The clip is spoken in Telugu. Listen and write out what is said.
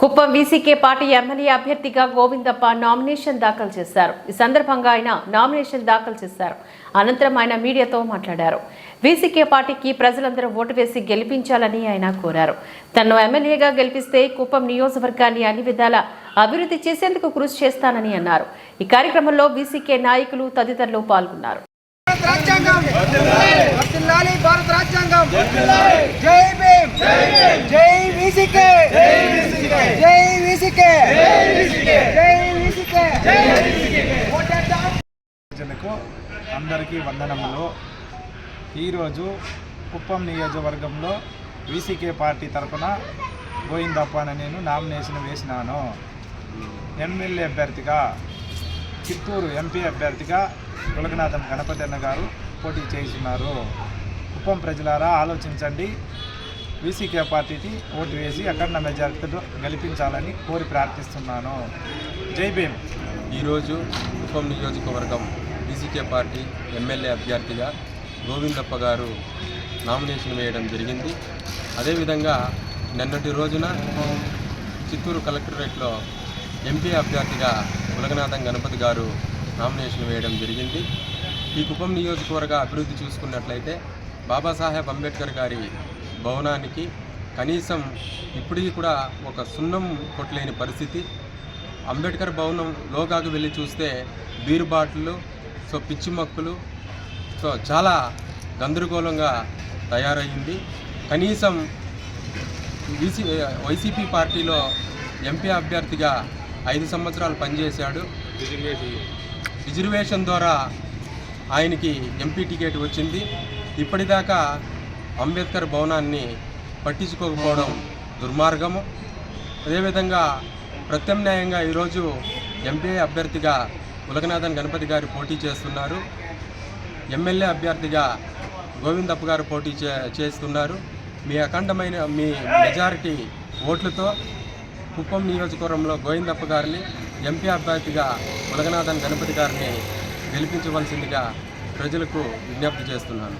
కుప్పం వీసీకే పార్టీ ఎమ్మెల్యే అభ్యర్థిగా గోవిందప్ప నామినేషన్ దాఖలు చేశారు. ఈ సందర్భంగా ఆయన నామినేషన్ దాఖలు చేశారు. అనంతరం ఆయన మీడియాతో మాట్లాడారు. వీసీకే పార్టీకి ప్రజలందరూ ఓటు వేసి గెలిపించాలని ఆయన కోరారు. తను ఎమ్మెల్యేగా గెలిపిస్తే కుప్పం నియోజకవర్గాన్ని అన్ని విధాల అభివృద్ధి చేసేందుకు కృషి చేస్తానని అన్నారు. ఈ కార్యక్రమంలో వీసీకే నాయకులు తదితరులు పాల్గొన్నారు భారత రాజ్యాంగం వర్ధిల్లాలి భారత రాజ్యాంగం జై భీమ్ జై వీసీకే జై వీసీకే జై వీసీకే ఓటేద్దాం ప్రజలకు అందరికీ వందనములు. ఈరోజు కుప్పం నియోజకవర్గంలో వీసీకే పార్టీ తరఫున గోయిందప్ప అని నేను నామినేషన్ వేసినాను. ఎమ్మెల్యే అభ్యర్థిగా చిత్తూరు ఎంపీ అభ్యర్థిగా గులకనాథం గణపతి అన్న గారు పోటీ చేస్తున్నారు కుప్పం ప్రజలారా ఆలోచించండి. వీసీకే పార్టీకి ఓటు వేసి అఖండ మెజారిటీతో గెలిపించాలని కోరి ప్రార్థిస్తున్నాను. జై భీమ్. ఈరోజు కుప్పం నియోజకవర్గం బీసీకే పార్టీ ఎమ్మెల్యే అభ్యర్థిగా గోవిందప్ప గారు నామినేషన్ వేయడం జరిగింది. అదేవిధంగా నిన్నటి రోజున చిత్తూరు కలెక్టరేట్లో ఎంపీ అభ్యర్థిగా ఉలగనాథం గణపతి గారు నామినేషన్ వేయడం జరిగింది. ఈ కుప్పం నియోజకవర్గ అభివృద్ధి చూసుకున్నట్లయితే బాబాసాహెబ్ అంబేద్కర్ గారి భవనానికి కనీసం ఇప్పటికీ కూడా ఒక సున్నం కొట్టలేని పరిస్థితి. అంబేద్కర్ భవనం లోగాకు వెళ్ళి చూస్తే బీరు బాటిళ్ళు సో పిచ్చి మొక్కలు సో చాలా గందరగోళంగా తయారయ్యింది. కనీసం వీసీ వైసీపీ పార్టీలో ఎంపీ అభ్యర్థిగా ఐదు సంవత్సరాలు పనిచేశాడు. రిజర్వేషన్ ద్వారా ఆయనకి ఎంపీ టికెట్ వచ్చింది. ఇప్పటిదాకా అంబేద్కర్ భవనాన్ని పట్టించుకోకపోవడం దుర్మార్గము. అదేవిధంగా ప్రత్యామ్నాయంగా ఈరోజు ఎంపీ అభ్యర్థిగా ఉలగనాథన్ గణపతి గారు పోటీ చేస్తున్నారు. ఎమ్మెల్యే అభ్యర్థిగా గోవిందప్ప గారు పోటీ చే చేస్తున్నారు. మీ అఖండమైన మీ మెజారిటీ ఓట్లతో కుప్పం నియోజకవర్గంలో గోవిందప్ప గారిని ఎంపీ అభ్యర్థిగా ఉలగనాథన్ గణపతి గారిని గెలిపించవలసిందిగా ప్రజలకు విజ్ఞప్తి చేస్తున్నాను.